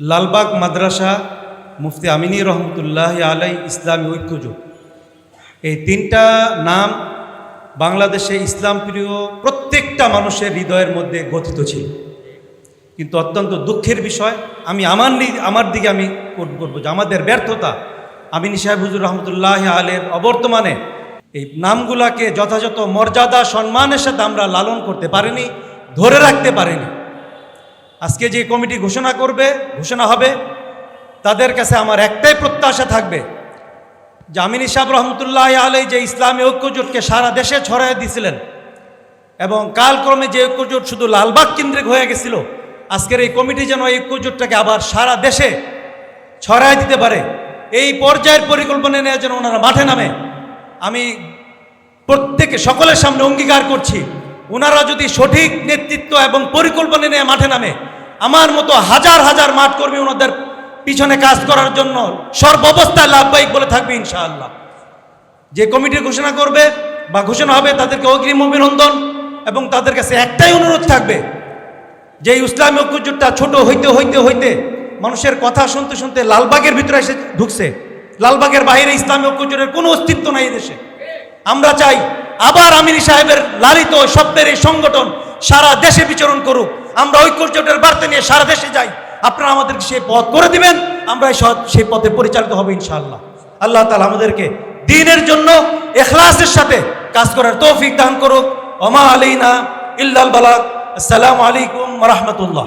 লালবাগ মাদ্রাসা মুফতি আমিনী রহমতুল্লাহ আলাই ইসলামী ঐক্যজোট। এই তিনটা নাম বাংলাদেশে ইসলাম প্রিয় প্রত্যেকটা মানুষের হৃদয়ের মধ্যে গঠিত ছিল। কিন্তু অত্যন্ত দুঃখের বিষয়, আমি আমার আমার দিকে আমি করব যে আমাদের ব্যর্থতা, আমিনী সাহেব হুজুর রহমতুল্লাহ আলের অবর্তমানে এই নামগুলাকে যথাযথ মর্যাদা, সম্মানের সাথে আমরা লালন করতে পারিনি, ধরে রাখতে পারিনি। আজকে যে কমিটি ঘোষণা করবে, ঘোষণা হবে, তাদের কাছে আমার একটাই প্রত্যাশা থাকবে, জামিনী সাহেব রহমতুল্লাহ আলাই যে ইসলামী ঐক্যজোটকে সারা দেশে ছড়াই দিয়েছিলেন এবং কালক্রমে যে ঐক্যজোট শুধু লালবাগ কেন্দ্রিক হয়ে গেছিল, আজকের এই কমিটি যেন এই ঐক্যজোটটাকে আবার সারা দেশে ছড়াই দিতে পারে, এই পর্যায়ের পরিকল্পনা নিয়ে যেন ওনারা মাঠে নামে, আমি প্রত্যেকে সকলের সামনে অঙ্গীকার করছি। ওনারা যদি সঠিক নেতৃত্ব এবং পরিকল্পনা নিয়ে মাঠে নামে, আমার মতো হাজার হাজার মাঠ কর্মী ওনাদের পিছনে কাজ করার জন্য সর্বাবস্থায় লাভবাহিক বলে থাকবে ইনশাআল্লাহ। যে কমিটি ঘোষণা করবে বা ঘোষণা হবে, তাদেরকে অগ্রিম অভিনন্দন এবং তাদের কাছে একটাই অনুরোধ থাকবে, যে ইসলামী ঐক্যজোটটা ছোট হইতে হইতে হইতে মানুষের কথা শুনতে শুনতে লালবাগের ভিতরে এসে ঢুকছে। লালবাগের বাইরে ইসলামী ঐক্যজোটের কোনো অস্তিত্ব নাই দেশে। আমরা চাই আবার আমিনী সাহেবের লালিত স্বপ্নের এই সংগঠন সারা দেশে বিচরণ করুক। আমরা ঐক্যজোটের বার্তা নিয়ে সারা দেশে যাই। আপনারা আমাদেরকে সেই পথ করে দিবেন। আমরা সেই পথে পরিচালিত হবে ইনশাআল্লাহ। আল্লাহ তালা আমাদেরকে দিনের জন্য এখলাসের সাথে কাজ করার তৌফিক দান করুক। ওমা আলীনা ইল্লাল বালাক আসসালামু আলাইকুম রহমতুল্লাহ।